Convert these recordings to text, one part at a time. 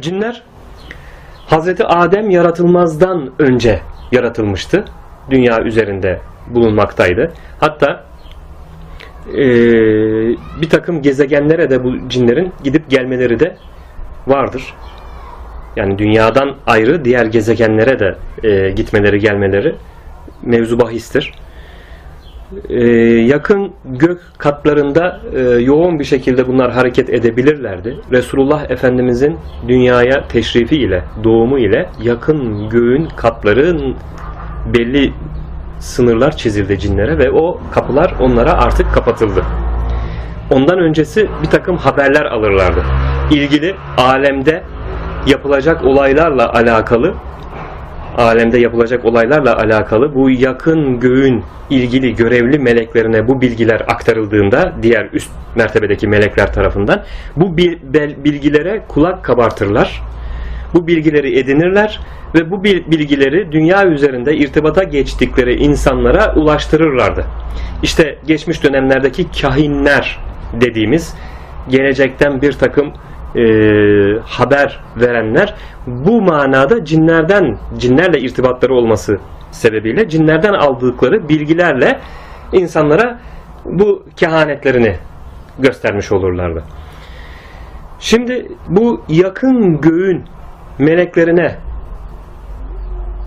Cinler Hazreti Adem yaratılmazdan önce yaratılmıştı. Dünya üzerinde bulunmaktaydı. Hatta eee, bir takım gezegenlere de bu cinlerin gidip gelmeleri de vardır. Yani dünyadan ayrı diğer gezegenlere de eee, gitmeleri gelmeleri mevzu bahistir. Eee, yakın gök katlarında eee, yoğun bir şekilde bunlar hareket edebilirlerdi. Resulullah Efendimizin dünyaya teşrifi ile, doğumu ile yakın göğün katların belli sınırlar çizildi cinlere ve o kapılar onlara artık kapatıldı. Ondan öncesi bir takım haberler alırlardı. İlgili alemde yapılacak olaylarla alakalı alemde yapılacak olaylarla alakalı bu yakın göğün ilgili görevli meleklerine bu bilgiler aktarıldığında diğer üst mertebedeki melekler tarafından bu bilgilere kulak kabartırlar. Bu bilgileri edinirler ve bu bil- bilgileri dünya üzerinde irtibata geçtikleri insanlara ulaştırırlardı. İşte geçmiş dönemlerdeki kahinler dediğimiz gelecekten bir takım e, haber verenler bu manada cinlerden cinlerle irtibatları olması sebebiyle cinlerden aldıkları bilgilerle insanlara bu kehanetlerini göstermiş olurlardı. Şimdi bu yakın göğün meleklerine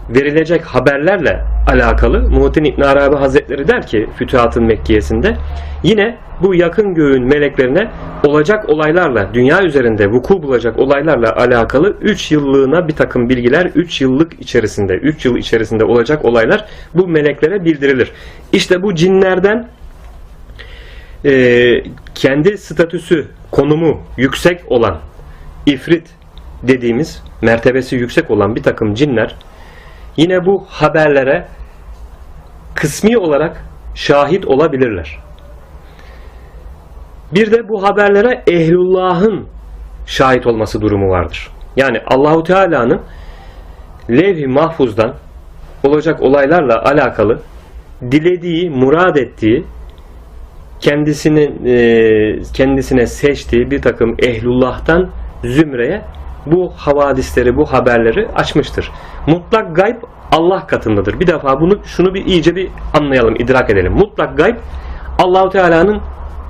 verilecek haberlerle alakalı Muhittin İbn Arabi Hazretleri der ki Fütuhatın Mekkiyesinde yine bu yakın göğün meleklerine olacak olaylarla dünya üzerinde vuku bulacak olaylarla alakalı 3 yıllığına bir takım bilgiler 3 yıllık içerisinde 3 yıl içerisinde olacak olaylar bu meleklere bildirilir. İşte bu cinlerden e, kendi statüsü, konumu yüksek olan ifrit dediğimiz mertebesi yüksek olan bir takım cinler yine bu haberlere kısmi olarak şahit olabilirler. Bir de bu haberlere ehlullahın şahit olması durumu vardır. Yani Allahu Teala'nın levh-i mahfuzdan olacak olaylarla alakalı dilediği, murad ettiği kendisinin e, kendisine seçtiği bir takım ehlullah'tan zümreye bu havadisleri, bu haberleri açmıştır. Mutlak gayb Allah katındadır. Bir defa bunu şunu bir iyice bir anlayalım, idrak edelim. Mutlak gayb Allahu Teala'nın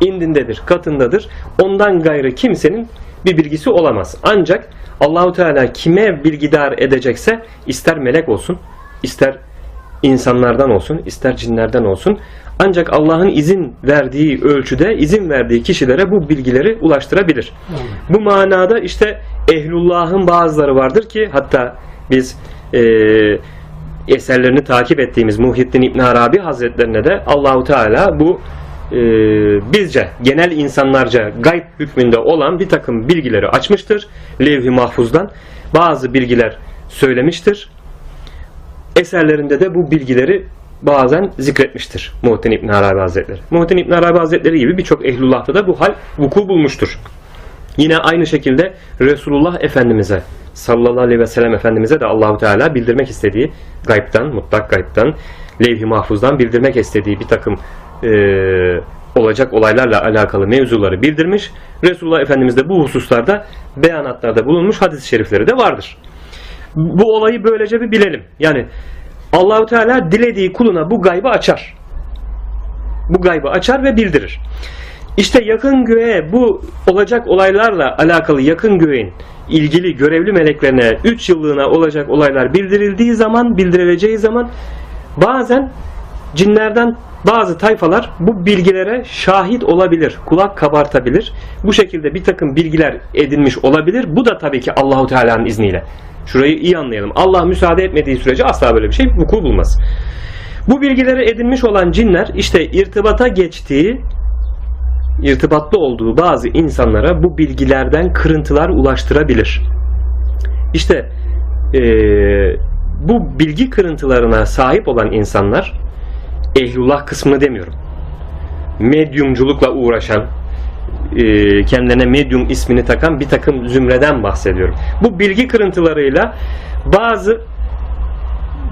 indindedir, katındadır. Ondan gayrı kimsenin bir bilgisi olamaz. Ancak Allahu Teala kime bilgidar edecekse ister melek olsun, ister insanlardan olsun, ister cinlerden olsun ancak Allah'ın izin verdiği ölçüde, izin verdiği kişilere bu bilgileri ulaştırabilir. Bu manada işte ehlullahın bazıları vardır ki hatta biz eee eserlerini takip ettiğimiz Muhyiddin İbn Arabi Hazretlerine de Allahu Teala bu e, bizce genel insanlarca gayb hükmünde olan bir takım bilgileri açmıştır. Levh-i Mahfuz'dan bazı bilgiler söylemiştir. Eserlerinde de bu bilgileri bazen zikretmiştir Muhittin İbn Arabi Hazretleri. Muhittin İbn Arabi Hazretleri gibi birçok ehlullah'ta da bu hal vuku bulmuştur. Yine aynı şekilde Resulullah Efendimiz'e sallallahu aleyhi ve sellem Efendimiz'e de Allahu Teala bildirmek istediği gaybtan, mutlak gaybtan, levh-i mahfuzdan bildirmek istediği bir takım eee, olacak olaylarla alakalı mevzuları bildirmiş. Resulullah Efendimiz de bu hususlarda beyanatlarda bulunmuş hadis-i şerifleri de vardır. Bu olayı böylece bir bilelim. Yani Allahu Teala dilediği kuluna bu gaybı açar. Bu gaybı açar ve bildirir. İşte yakın göğe bu olacak olaylarla alakalı yakın göğün ilgili görevli meleklerine 3 yıllığına olacak olaylar bildirildiği zaman, bildirileceği zaman bazen cinlerden bazı tayfalar bu bilgilere şahit olabilir, kulak kabartabilir. Bu şekilde bir takım bilgiler edinmiş olabilir. Bu da tabii ki Allahu Teala'nın izniyle. Şurayı iyi anlayalım. Allah müsaade etmediği sürece asla böyle bir şey vuku bulmaz. Bu bilgileri edinmiş olan cinler işte irtibata geçtiği irtibatlı olduğu bazı insanlara bu bilgilerden kırıntılar ulaştırabilir. İşte eee, bu bilgi kırıntılarına sahip olan insanlar ehlullah kısmını demiyorum. Medyumculukla uğraşan, eee, kendilerine medyum ismini takan bir takım zümreden bahsediyorum. Bu bilgi kırıntılarıyla bazı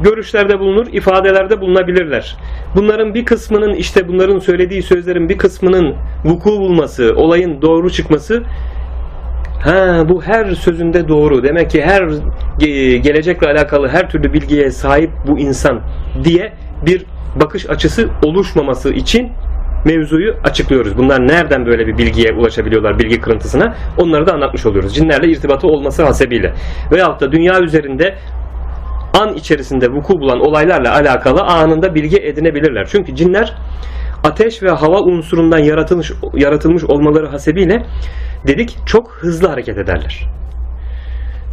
görüşlerde bulunur, ifadelerde bulunabilirler. Bunların bir kısmının işte bunların söylediği sözlerin bir kısmının vuku bulması, olayın doğru çıkması Ha bu her sözünde doğru. Demek ki her ge- gelecekle alakalı her türlü bilgiye sahip bu insan diye bir bakış açısı oluşmaması için mevzuyu açıklıyoruz. Bunlar nereden böyle bir bilgiye ulaşabiliyorlar, bilgi kırıntısına? Onları da anlatmış oluyoruz. Cinlerle irtibatı olması hasebiyle. Veyahut da dünya üzerinde an içerisinde vuku bulan olaylarla alakalı anında bilgi edinebilirler. Çünkü cinler ateş ve hava unsurundan yaratılmış yaratılmış olmaları hasebiyle dedik çok hızlı hareket ederler.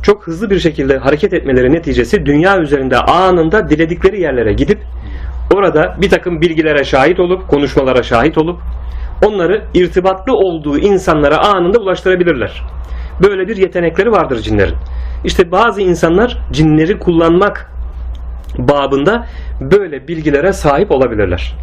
Çok hızlı bir şekilde hareket etmeleri neticesi dünya üzerinde anında diledikleri yerlere gidip orada bir takım bilgilere şahit olup konuşmalara şahit olup onları irtibatlı olduğu insanlara anında ulaştırabilirler. Böyle bir yetenekleri vardır cinlerin. İşte bazı insanlar cinleri kullanmak babında böyle bilgilere sahip olabilirler.